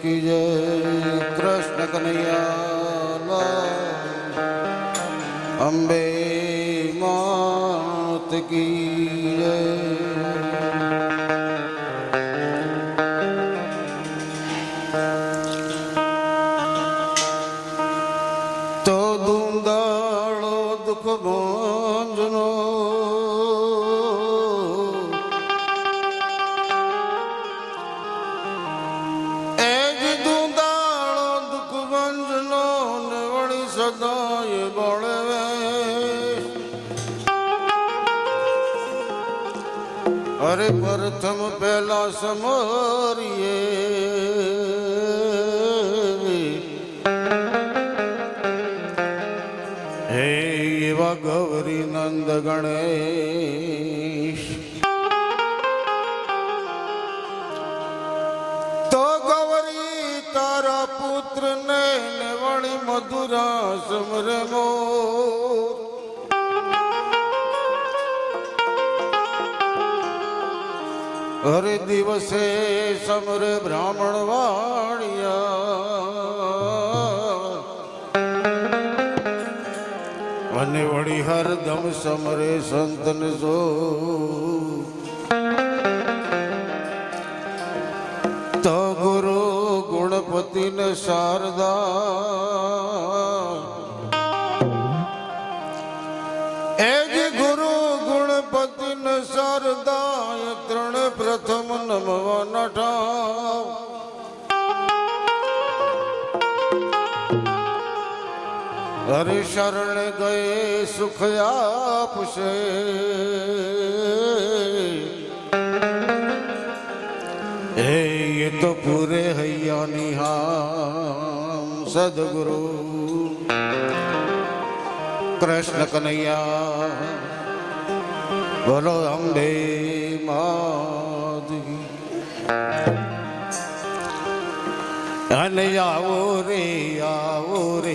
કી જય કૃષ્ણ કનૈયા. અંબે માત કી જય તો દુંદાળો દુઃખ ભંજનો અરે પ્રથમ પહેલા સમરીએ. હે એવા ગૌરી નંદ ગણેશ. તો ગૌરી તારા પુત્ર ને વળી મધુરા સમરે હરે દિવસે સમર બ્રાહ્મણ વાણિયા. અને વળી હરદમ સમરે સંતન જો. તો ગુરુ ગુણપતિ ને શારદા. એ જ ગુરુ ગુણપતિ ને શારદા એ ત્રણ પ્રથમ નમવા નઠા હરે શરણ ગયે સુખ આપશે. હે એ તો પૂરે હૈયા હામ સદગુરુ. કૃષ્ણ કનૈયા બોલો અંબે માધવી અને આવો રે આવો રે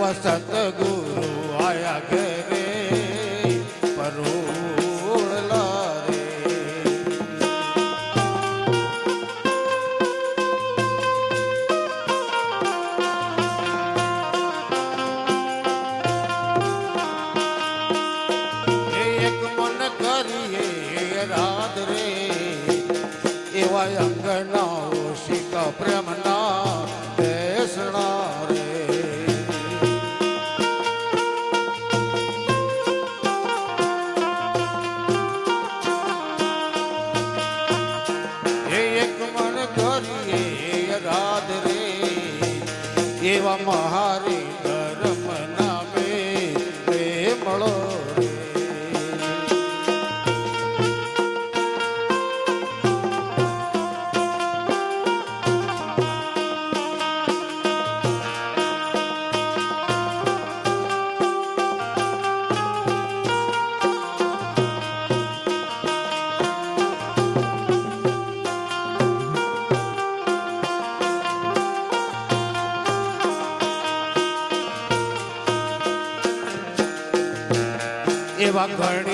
એવા સતગુરુ આયા ઘેરે પરોળ એ એક મન કરીએ રાત રે એવા અંગનાઓ શિકા એવા એવા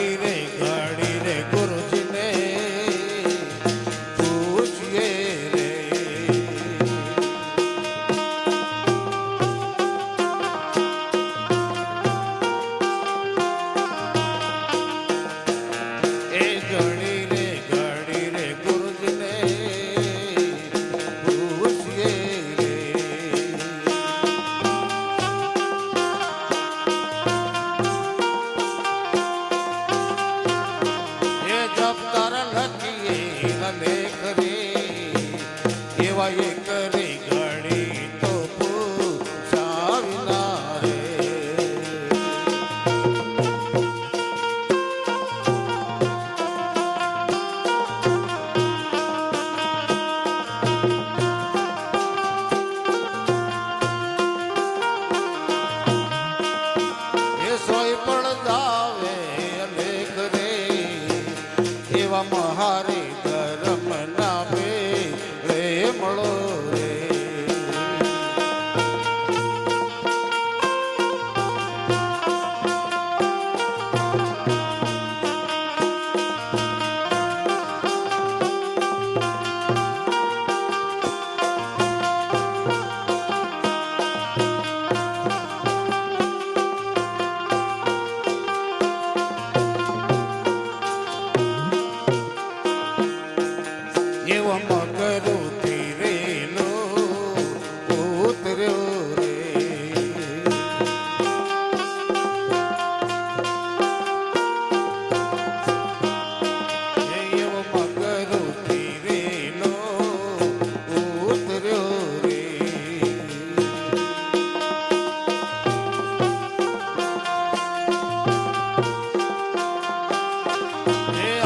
એ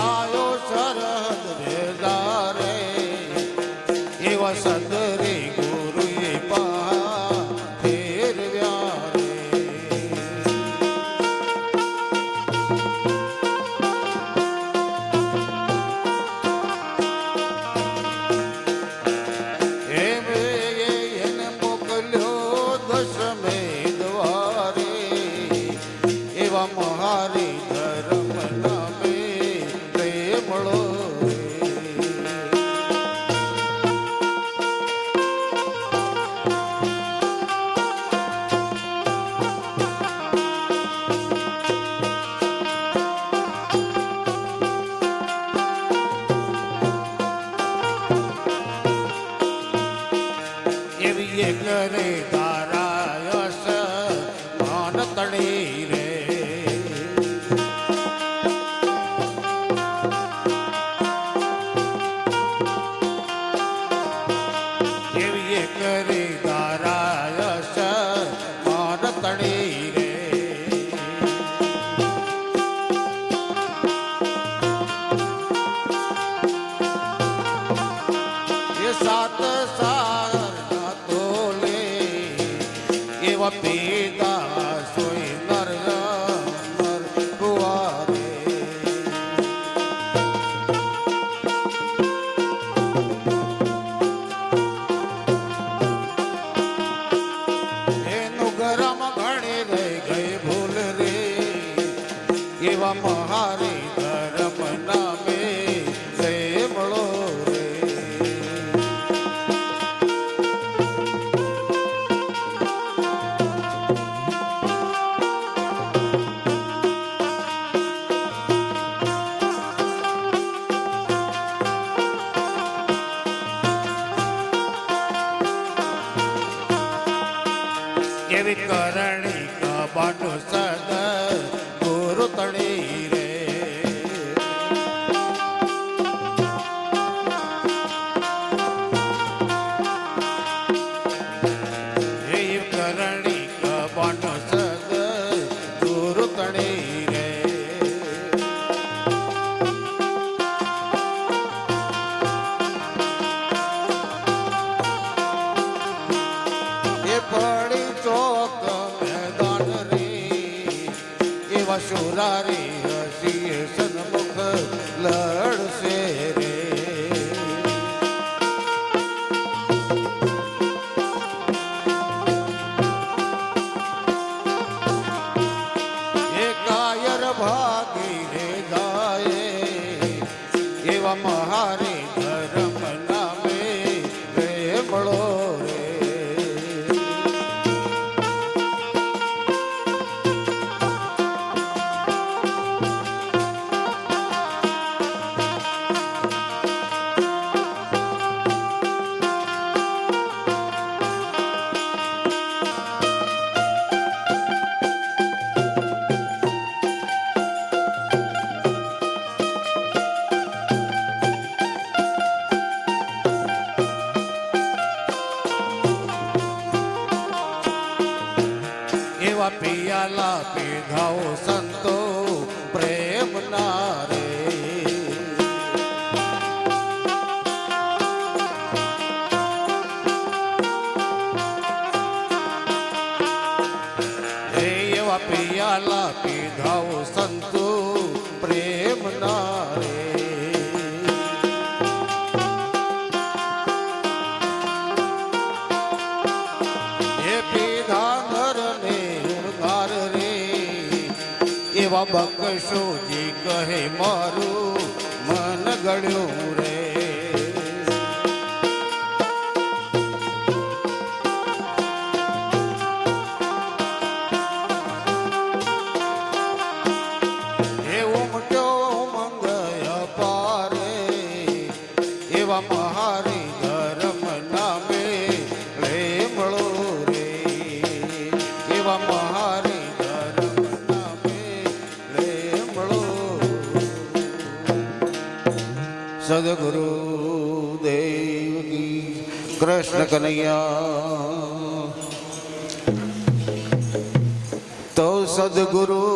એવા એવા શુરારી હસીએ પિયાલા પીધાઓ સંતો, પ્રેમ ના રે એ પીધા નરને ઉણગાર રે, એવા બકશોજી કહે મારું મન ગળ્યું કૃષ્ણ કનૈયા તો સદગુરુ એસા